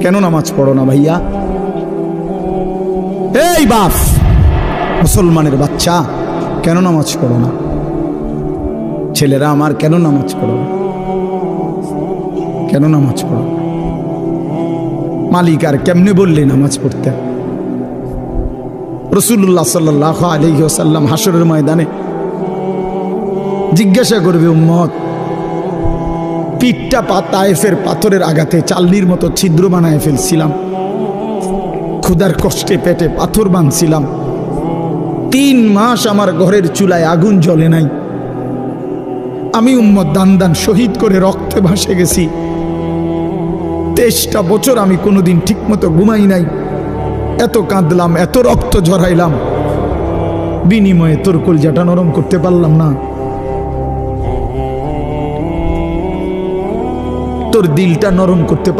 কেন নামাজ পড়ো না ভাইয়া? এই বাপ! মুসলমানের বাচ্চা, কেন নামাজ পড়ো না? ছেলেরা আমার কেন নামাজ পড়ো? কেন নামাজ পড়ো মালিক আর কেমনে বললে নামাজ পড়তে? রসুল্লাহ সাল্লাহ আলহিহাসাল্লাম হাসরের ময়দানে জিজ্ঞাসা করবে, উম্মত পিঠটা পা তায়েফের পাথরের আঘাতে চাল্লির মতো ছিদ্র বানায় ফেলছিলাম। ক্ষুধার কষ্টে পেটে পাথর বাঁধছিলাম। তিন মাস আমার ঘরের চুলায় আগুন জ্বলে নাই। আমি উম্মত দান দান শহীদ করে রক্তে ভাসে গেছি। তেইশটা বছর আমি কোনোদিন ঠিকমতো ঘুমাই নাই। এত কাঁদলাম, এত রক্ত ঝরাইলাম। বিনিময়ে তোর কলজাটা নরম করতে পারলাম না। তোর দিলটা নরম করতে